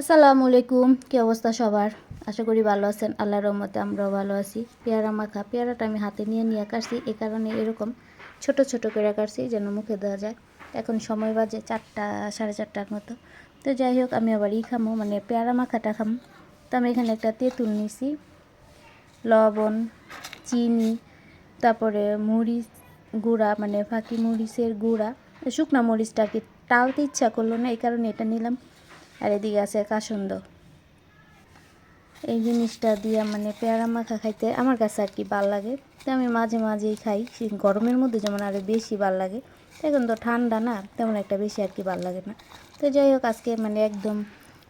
আসসালামু আলাইকুম কি অবস্থা সবার? আশা করি ভালো আছেন, আল্লাহর রহমতে আমরাও ভালো আছি। পেয়ারা মাখা, পেয়ারাটা আমি হাতে নিয়ে নিয়ে কাটছি এই কারণে এরকম ছোট ছোট করে কাটছি যেন মুখে দেওয়া যায়। এখন সময় বাজে চারটা, সাড়ে চারটার মতো। তো যাই হোক, আমি আবার ই খামো মানে পেয়ারা মাখাটা খামো। তো আমি এখানে একটা তেঁতুল নিছি, লবণ, চিনি, তারপরে মরিচ গুঁড়া মানে ফাঁকি মরিচের গুঁড়া, শুকনা মরিচটাকে টালতে ইচ্ছা করল না, এই কারণে এটা নিলাম। আর এদিকে আছে কাসন্দ। এই জিনিসটা দিয়ে মানে পেয়ারা মাখা খাইতে আমার কাছে আর কি ভালো লাগে। তো আমি মাঝে মাঝেই খাই গরমের মধ্যে যেমন আরও বেশি ভালো লাগে, এখন তো ঠান্ডা না, তেমন একটা বেশি আর কি ভালো লাগে না। তো যাই হোক, আজকে মানে একদম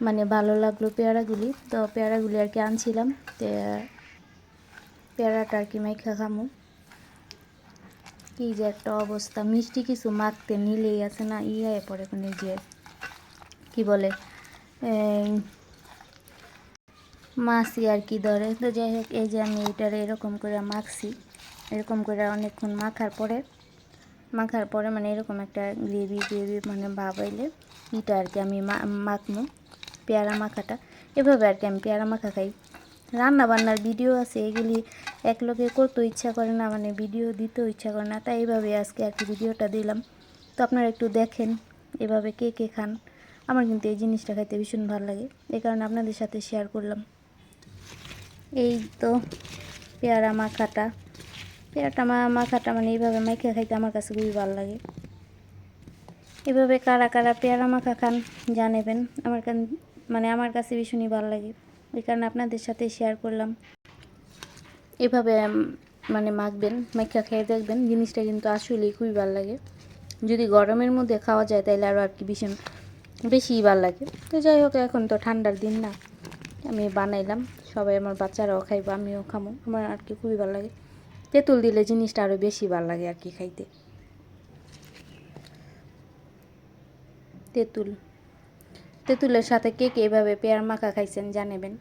মানে ভালো লাগল পেয়ারাগুলি। তো পেয়ারাগুলি আর কি আনছিলাম, তো পেয়ারাটা আর কি মাইখা খামু। কি যে একটা অবস্থা, মিষ্টি কিছু মাখতে নিলেই আছে না ইয়ে পরে কোন যে, কি বলে মাছি আর কি ধরে। তো যাই হোক, এই যে আমি এটারে এরকম করে মাখছি। এরকম করে অনেকক্ষণ মাখার পরে মাখার পরে মানে এরকম একটা গ্রেভি গ্রেভি মানে ভাব হইলে এটা আর কি আমি মাখবো পেয়ারা মাখাটা। এভাবে আর কি আমি পেয়ারা মাখা খাই। রান্না বান্নার ভিডিও আছে, এগুলি এক লোকে করতেও ইচ্ছা করে না মানে ভিডিও দিতেও ইচ্ছা করে না। তাই এইভাবে আজকে আর কি ভিডিওটা দিলাম। তো আপনারা একটু দেখেন, এভাবে কে কে খান। আমার কিন্তু এই জিনিসটা খাইতে ভীষণ ভালো লাগে। এই কারণে আপনাদের সাথে শেয়ার করলাম। এই তো পেয়ারা মাখাটা। পেয়ারাটা মা মাখাটা মানে এইভাবে মাইখা খাইতে আমার কাছে খুবই ভালো লাগে। এভাবে কারা কারা পেয়ারা মাখা খান, জানাবেন। আমার মানে আমার কাছে ভীষণই ভালো লাগে। এই কারণে আপনাদের সাথে শেয়ার করলাম। এভাবে মানে মাখবেন, মাইখা খেয়ে দেখবেন। জিনিসটা কিন্তু আসলেই খুবই ভালো লাগে। যদি গরমের মধ্যে খাওয়া যায় তাহলে আরও আর কি ভীষণ বেশি ভালো লাগে। তো যাই হোক, এখন তো ঠান্ডার দিন না। আমি বানাইলাম, সবাই আমার বাচ্চারাও খাইব, আমিও খামো। আমার আর কি খুবই ভালো লাগে। তেঁতুল দিলে জিনিসটা আরও বেশি ভালো লাগে আর কি খাইতে। তেঁতুল। তেঁতুলের সাথে কে কে এভাবে পেয়ার মাখা খাইছেন জানাবেন?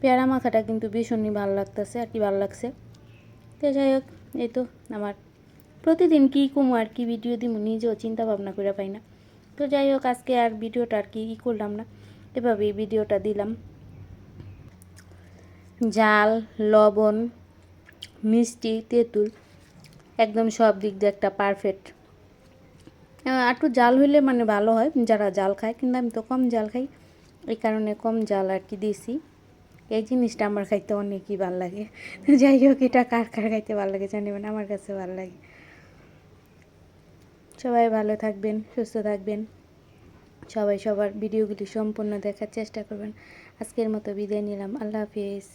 পেয়ারা মাখাটা কিন্তু ভীষণই ভালো লাগতেছে, আর কি ভালো লাগছে? তো যাই হোক, এই তো আমার। প্রতিদিন কী কমো আর কি ভিডিও দিব নিজেও চিন্তা ভাবনা করে পাই না। তো যাই হোক, আজকে আর ভিডিওটা আর কি ই করলাম না এভাবে ভিডিওটা দিলাম। জাল, লবণ, মিষ্টি, তেঁতুল, একদম সব দিক দিয়ে একটা পারফেক্ট একটু জাল হইলে মানে ভালো হয়, যারা জাল খায়, কিন্তু আমি তো কম জাল খাই, এই কারণে কম জাল আর কি দিয়েছি এই জিনিসটা আমার খাইতে অনেকই ভালো লাগে। যাই হোক, এটা কার কার খাইতে ভালো লাগে জানিবেন আমার কাছে ভালো লাগে। সবাই ভালো থাকবেন, সুস্থ থাকবেন। সবাই সবার ভিডিওগুলি সম্পূর্ণ দেখার চেষ্টা করবেন। আজকের মতো বিদায় নিলাম, আল্লাহ হাফিজ।